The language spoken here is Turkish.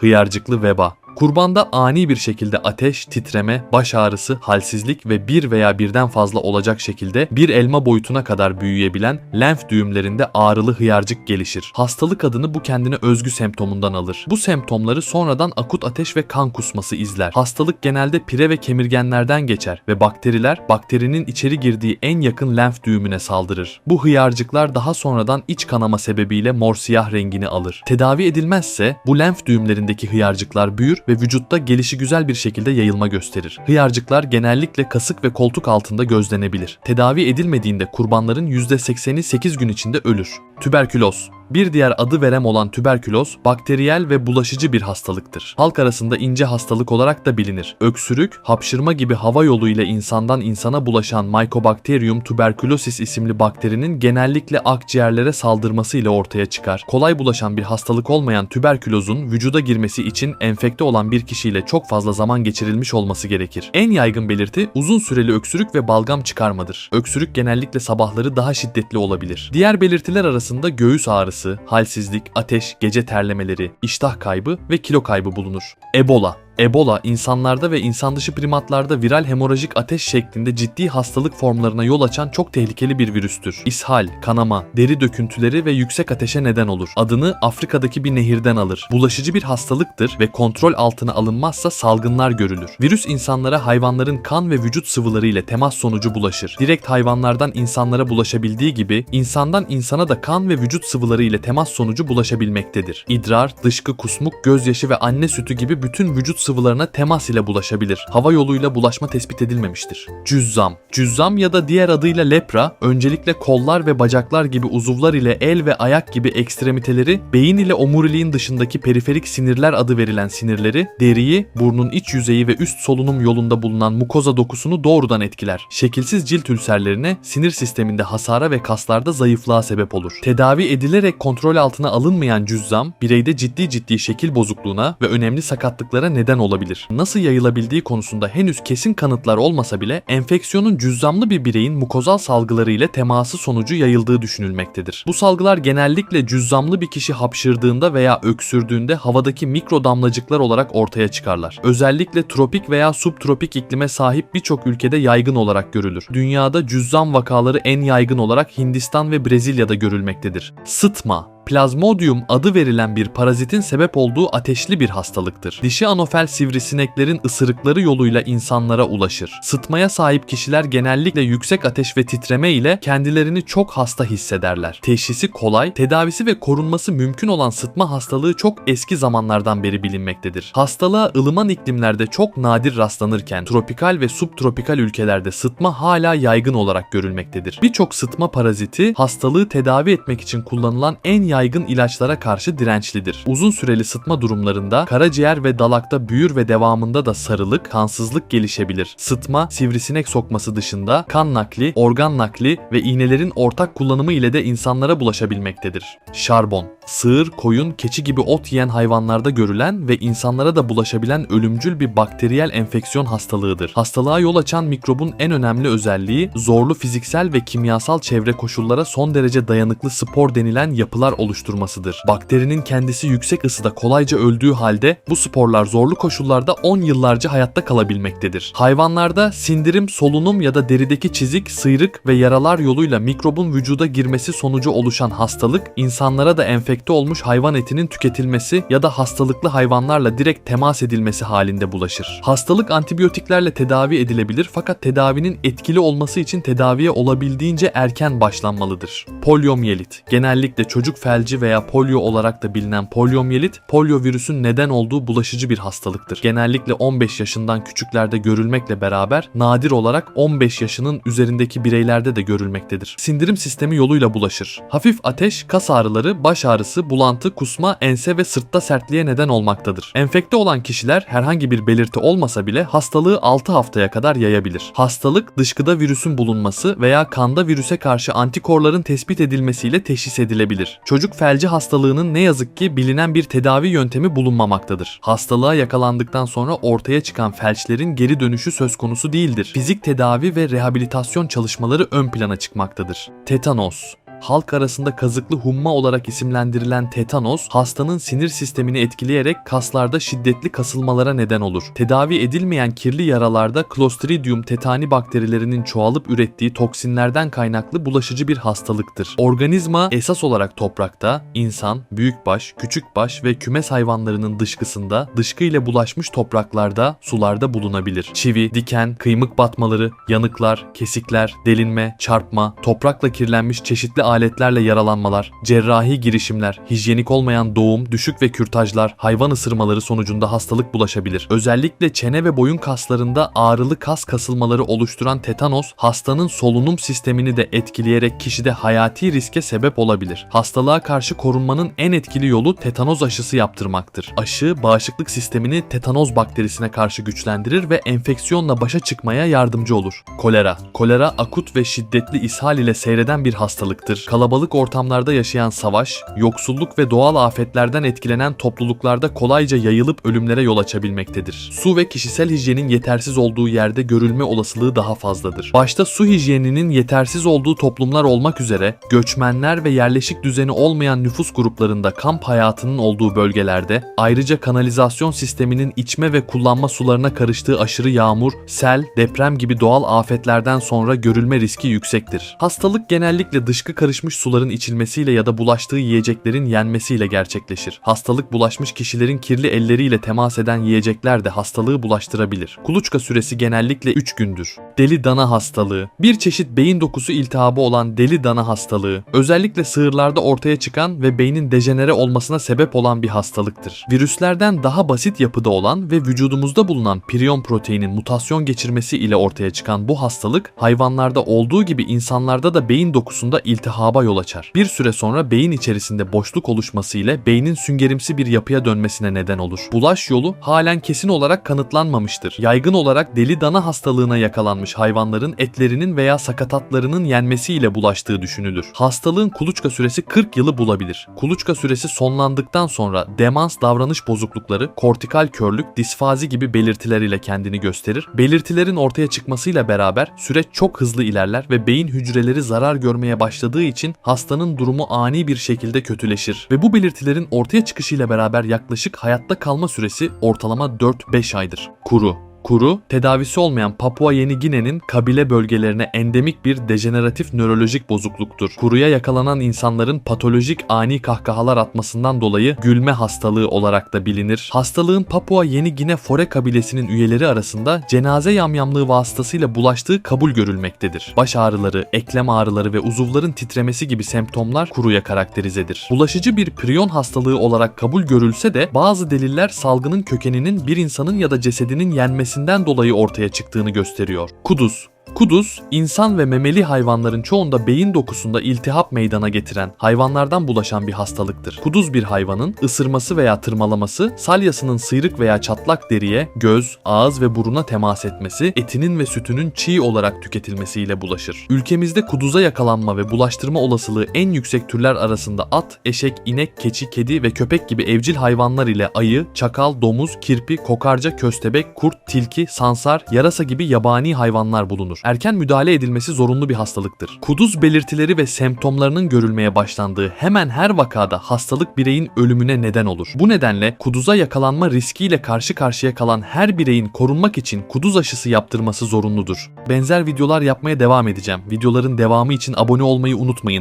Hıyarcıklı veba. Kurbanda ani bir şekilde ateş, titreme, baş ağrısı, halsizlik ve bir veya birden fazla olacak şekilde bir elma boyutuna kadar büyüyebilen lenf düğümlerinde ağrılı hıyarcık gelişir. Hastalık adını bu kendine özgü semptomundan alır. Bu semptomları sonradan akut ateş ve kan kusması izler. Hastalık genelde pire ve kemirgenlerden geçer ve bakteriler bakterinin içeri girdiği en yakın lenf düğümüne saldırır. Bu hıyarcıklar daha sonradan iç kanama sebebiyle mor siyah rengini alır. Tedavi edilmezse bu lenf düğümlerindeki hıyarcıklar büyür ve vücutta gelişi güzel bir şekilde yayılma gösterir. Hıyarcıklar genellikle kasık ve koltuk altında gözlenebilir. Tedavi edilmediğinde kurbanların %80'i 8 gün içinde ölür. Tüberküloz bir diğer adı verem olan tüberküloz, bakteriyel ve bulaşıcı bir hastalıktır. Halk arasında ince hastalık olarak da bilinir. Öksürük, hapşırma gibi hava yolu ile insandan insana bulaşan Mycobacterium tuberculosis isimli bakterinin genellikle akciğerlere saldırması ile ortaya çıkar. Kolay bulaşan bir hastalık olmayan tüberkülozun vücuda girmesi için enfekte olan bir kişiyle çok fazla zaman geçirilmiş olması gerekir. En yaygın belirti uzun süreli öksürük ve balgam çıkarmadır. Öksürük genellikle sabahları daha şiddetli olabilir. Diğer belirtiler arasında göğüs ağrısı, ağrısı, halsizlik, ateş, gece terlemeleri, iştah kaybı ve kilo kaybı bulunur. Ebola Ebola insanlarda ve insan dışı primatlarda viral hemorajik ateş şeklinde ciddi hastalık formlarına yol açan çok tehlikeli bir virüstür. İshal, kanama, deri döküntüleri ve yüksek ateşe neden olur. Adını Afrika'daki bir nehirden alır. Bulaşıcı bir hastalıktır ve kontrol altına alınmazsa salgınlar görülür. Virüs insanlara hayvanların kan ve vücut sıvıları ile temas sonucu bulaşır. Direkt hayvanlardan insanlara bulaşabildiği gibi insandan insana da kan ve vücut sıvıları ile temas sonucu bulaşabilmektedir. İdrar, dışkı, kusmuk, gözyaşı ve anne sütü gibi bütün vücut sıvılarına temas ile bulaşabilir. Hava yoluyla bulaşma tespit edilmemiştir. Cüzzam. Cüzzam ya da diğer adıyla lepra, öncelikle kollar ve bacaklar gibi uzuvlar ile el ve ayak gibi ekstremiteleri, beyin ile omuriliğin dışındaki periferik sinirler adı verilen sinirleri, deriyi, burnun iç yüzeyi ve üst solunum yolunda bulunan mukoza dokusunu doğrudan etkiler. Şekilsiz cilt ülserlerine, sinir sisteminde hasara ve kaslarda zayıflığa sebep olur. Tedavi edilerek kontrol altına alınmayan cüzzam, bireyde ciddi ciddi şekil bozukluğuna ve önemli sakatlıklara neden olabilir. Nasıl yayılabildiği konusunda henüz kesin kanıtlar olmasa bile enfeksiyonun cüzzamlı bir bireyin mukozal salgıları ile teması sonucu yayıldığı düşünülmektedir. Bu salgılar genellikle cüzzamlı bir kişi hapşırdığında veya öksürdüğünde havadaki mikro damlacıklar olarak ortaya çıkarlar. Özellikle tropik veya subtropik iklime sahip birçok ülkede yaygın olarak görülür. Dünyada cüzzam vakaları en yaygın olarak Hindistan ve Brezilya'da görülmektedir. Sıtma, Plazmodium adı verilen bir parazitin sebep olduğu ateşli bir hastalıktır. Dişi anofel sivrisineklerin ısırıkları yoluyla insanlara ulaşır. Sıtmaya sahip kişiler genellikle yüksek ateş ve titreme ile kendilerini çok hasta hissederler. Teşhisi kolay, tedavisi ve korunması mümkün olan sıtma hastalığı çok eski zamanlardan beri bilinmektedir. Hastalığa ılıman iklimlerde çok nadir rastlanırken tropikal ve subtropikal ülkelerde sıtma hala yaygın olarak görülmektedir. Birçok sıtma paraziti hastalığı tedavi etmek için kullanılan en yaygın ilaçlara karşı dirençlidir. Uzun süreli sıtma durumlarında karaciğer ve dalakta büyür ve devamında da sarılık, kansızlık gelişebilir. Sıtma, sivrisinek sokması dışında kan nakli, organ nakli ve iğnelerin ortak kullanımı ile de insanlara bulaşabilmektedir. Şarbon Sığır, koyun, keçi gibi ot yiyen hayvanlarda görülen ve insanlara da bulaşabilen ölümcül bir bakteriyel enfeksiyon hastalığıdır. Hastalığa yol açan mikrobun en önemli özelliği zorlu fiziksel ve kimyasal çevre koşullara son derece dayanıklı spor denilen yapılar oluşturmasıdır. Bakterinin kendisi yüksek ısıda kolayca öldüğü halde bu sporlar zorlu koşullarda 10 yıllarca hayatta kalabilmektedir. Hayvanlarda sindirim, solunum ya da derideki çizik, sıyrık ve yaralar yoluyla mikrobun vücuda girmesi sonucu oluşan hastalık, insanlara da enfekte olmuş hayvan etinin tüketilmesi ya da hastalıklı hayvanlarla direkt temas edilmesi halinde bulaşır. Hastalık antibiyotiklerle tedavi edilebilir fakat tedavinin etkili olması için tedaviye olabildiğince erken başlanmalıdır. Poliomiyelit genellikle çocuk felci veya polio olarak da bilinen poliomiyelit, polio virüsün neden olduğu bulaşıcı bir hastalıktır. Genellikle 15 yaşından küçüklerde görülmekle beraber nadir olarak 15 yaşının üzerindeki bireylerde de görülmektedir. Sindirim sistemi yoluyla bulaşır. Hafif ateş, kas ağrıları, baş ağrısı, bulantı, kusma, ense ve sırtta sertliğe neden olmaktadır. Enfekte olan kişiler herhangi bir belirti olmasa bile hastalığı 6 haftaya kadar yayabilir. Hastalık dışkıda virüsün bulunması veya kanda virüse karşı antikorların tespit edilmesiyle teşhis edilebilir. Çocuk felci hastalığının ne yazık ki bilinen bir tedavi yöntemi bulunmamaktadır. Hastalığa yakalandıktan sonra ortaya çıkan felçlerin geri dönüşü söz konusu değildir. Fizik tedavi ve rehabilitasyon çalışmaları ön plana çıkmaktadır. Tetanos halk arasında kazıklı humma olarak isimlendirilen tetanos, hastanın sinir sistemini etkileyerek kaslarda şiddetli kasılmalara neden olur. Tedavi edilmeyen kirli yaralarda Clostridium tetani bakterilerinin çoğalıp ürettiği toksinlerden kaynaklı bulaşıcı bir hastalıktır. Organizma esas olarak toprakta, insan, büyükbaş, küçükbaş ve kümes hayvanlarının dışkısında, dışkı ile bulaşmış topraklarda, sularda bulunabilir. Çivi, diken, kıymık batmaları, yanıklar, kesikler, delinme, çarpma, toprakla kirlenmiş çeşitli aletlerle yaralanmalar, cerrahi girişimler, hijyenik olmayan doğum, düşük ve kürtajlar, hayvan ısırmaları sonucunda hastalık bulaşabilir. Özellikle çene ve boyun kaslarında ağrılı kas kasılmaları oluşturan tetanos, hastanın solunum sistemini de etkileyerek kişide hayati riske sebep olabilir. Hastalığa karşı korunmanın en etkili yolu tetanoz aşısı yaptırmaktır. Aşı, bağışıklık sistemini tetanoz bakterisine karşı güçlendirir ve enfeksiyonla başa çıkmaya yardımcı olur. Kolera. Kolera akut ve şiddetli ishal ile seyreden bir hastalıktır. Kalabalık ortamlarda yaşayan savaş, yoksulluk ve doğal afetlerden etkilenen topluluklarda kolayca yayılıp ölümlere yol açabilmektedir. Su ve kişisel hijyenin yetersiz olduğu yerde görülme olasılığı daha fazladır. Başta su hijyeninin yetersiz olduğu toplumlar olmak üzere göçmenler ve yerleşik düzeni olmayan nüfus gruplarında kamp hayatının olduğu bölgelerde ayrıca kanalizasyon sisteminin içme ve kullanma sularına karıştığı aşırı yağmur, sel, deprem gibi doğal afetlerden sonra görülme riski yüksektir. Hastalık genellikle dışkı karışmış suların içilmesiyle ya da bulaştığı yiyeceklerin yenmesiyle gerçekleşir. Hastalık bulaşmış kişilerin kirli elleriyle temas eden yiyecekler de hastalığı bulaştırabilir. Kuluçka süresi genellikle 3 gündür. Deli dana hastalığı Bir çeşit beyin dokusu iltihabı olan deli dana hastalığı özellikle sığırlarda ortaya çıkan ve beynin dejenere olmasına sebep olan bir hastalıktır. Virüslerden daha basit yapıda olan ve vücudumuzda bulunan prion proteinin mutasyon geçirmesi ile ortaya çıkan bu hastalık hayvanlarda olduğu gibi insanlarda da beyin dokusunda iltihaba yol açar. Bir süre sonra beyin içerisinde boşluk oluşması ile beynin süngerimsi bir yapıya dönmesine neden olur. Bulaş yolu halen kesin olarak kanıtlanmamıştır. Yaygın olarak deli dana hastalığına yakalanmış hayvanların etlerinin veya sakatatlarının yenmesiyle bulaştığı düşünülür. Hastalığın kuluçka süresi 40 yılı bulabilir. Kuluçka süresi sonlandıktan sonra demans davranış bozuklukları, kortikal körlük, disfazi gibi belirtiler ile kendini gösterir. Belirtilerin ortaya çıkmasıyla beraber süreç çok hızlı ilerler ve beyin hücreleri zarar görmeye başladığı için hastanın durumu ani bir şekilde kötüleşir ve bu belirtilerin ortaya çıkışıyla beraber yaklaşık hayatta kalma süresi ortalama 4-5 aydır. Kuru Kuru, tedavisi olmayan Papua Yeni Gine'nin kabile bölgelerine endemik bir dejeneratif nörolojik bozukluktur. Kuruya yakalanan insanların patolojik ani kahkahalar atmasından dolayı gülme hastalığı olarak da bilinir. Hastalığın Papua Yeni Gine Fore kabilesinin üyeleri arasında cenaze yamyamlığı vasıtasıyla bulaştığı kabul görülmektedir. Baş ağrıları, eklem ağrıları ve uzuvların titremesi gibi semptomlar kuruya karakterizedir. Bulaşıcı bir priyon hastalığı olarak kabul görülse de bazı deliller salgının kökeninin bir insanın ya da cesedinin yenmesi yenmesinden dolayı ortaya çıktığını gösteriyor. Kuduz Kuduz, insan ve memeli hayvanların çoğunda beyin dokusunda iltihap meydana getiren, hayvanlardan bulaşan bir hastalıktır. Kuduz bir hayvanın ısırması veya tırmalaması, salyasının sıyrık veya çatlak deriye, göz, ağız ve buruna temas etmesi, etinin ve sütünün çiğ olarak tüketilmesiyle bulaşır. Ülkemizde kuduza yakalanma ve bulaştırma olasılığı en yüksek türler arasında at, eşek, inek, keçi, kedi ve köpek gibi evcil hayvanlar ile ayı, çakal, domuz, kirpi, kokarca, köstebek, kurt, tilki, sansar, yarasa gibi yabani hayvanlar bulunur erken müdahale edilmesi zorunlu bir hastalıktır. Kuduz belirtileri ve semptomlarının görülmeye başlandığı hemen her vakada hastalık bireyin ölümüne neden olur. Bu nedenle kuduza yakalanma riskiyle karşı karşıya kalan her bireyin korunmak için kuduz aşısı yaptırması zorunludur. Benzer videolar yapmaya devam edeceğim. Videoların devamı için abone olmayı unutmayın.